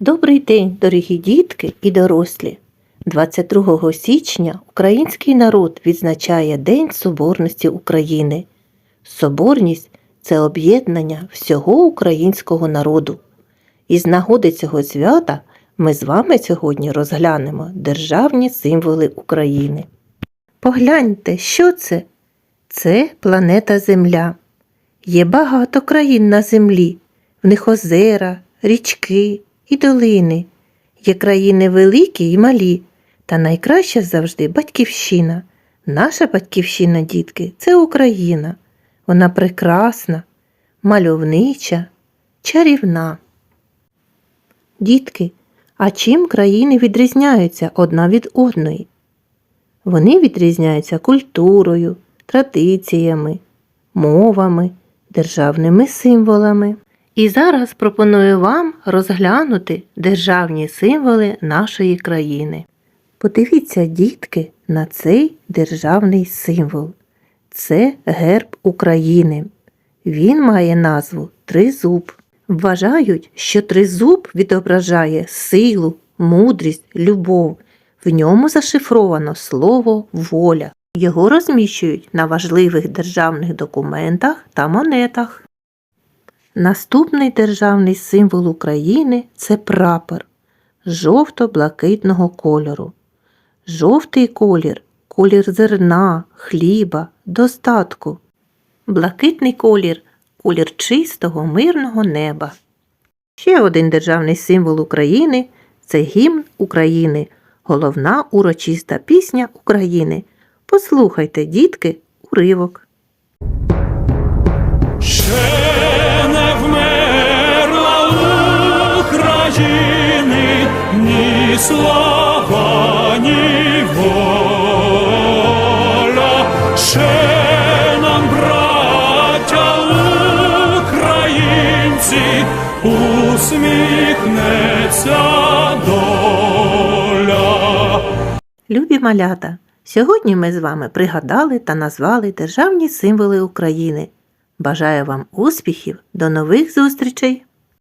Добрий день, дорогі дітки і дорослі. 22 січня український народ відзначає День Соборності України. Соборність це об'єднання всього українського народу. І з нагоди цього свята ми з вами сьогодні розглянемо державні символи України. Погляньте, що це? Це планета Земля. Є багато країн на землі, в них озера, річки і долини. Є країни великі і малі, та найкраща завжди батьківщина. Наша батьківщина, дітки, це Україна. Вона прекрасна, мальовнича, чарівна. Дітки, а чим країни відрізняються одна від одної? Вони відрізняються культурою, традиціями, мовами, державними символами. І зараз пропоную вам розглянути державні символи нашої країни. Подивіться, дітки, на цей державний символ. Це герб України. Він має назву Тризуб. Вважають, що тризуб відображає силу, мудрість, любов. В ньому зашифровано слово воля. Його розміщують на важливих державних документах та монетах. Наступний державний символ України це прапор жовто-блакитного кольору. Жовтий колір колір зерна, хліба, достатку. Блакитний колір колір чистого мирного неба. Ще один державний символ України це гімн України, головна урочиста пісня України. Послухайте, дітки, уривок. Ще слава, ні воля. Ще нам, браття українці, усміхнеться доля. Любі малята, сьогодні ми з вами пригадали та назвали державні символи України. Бажаю вам успіхів, до нових зустрічей!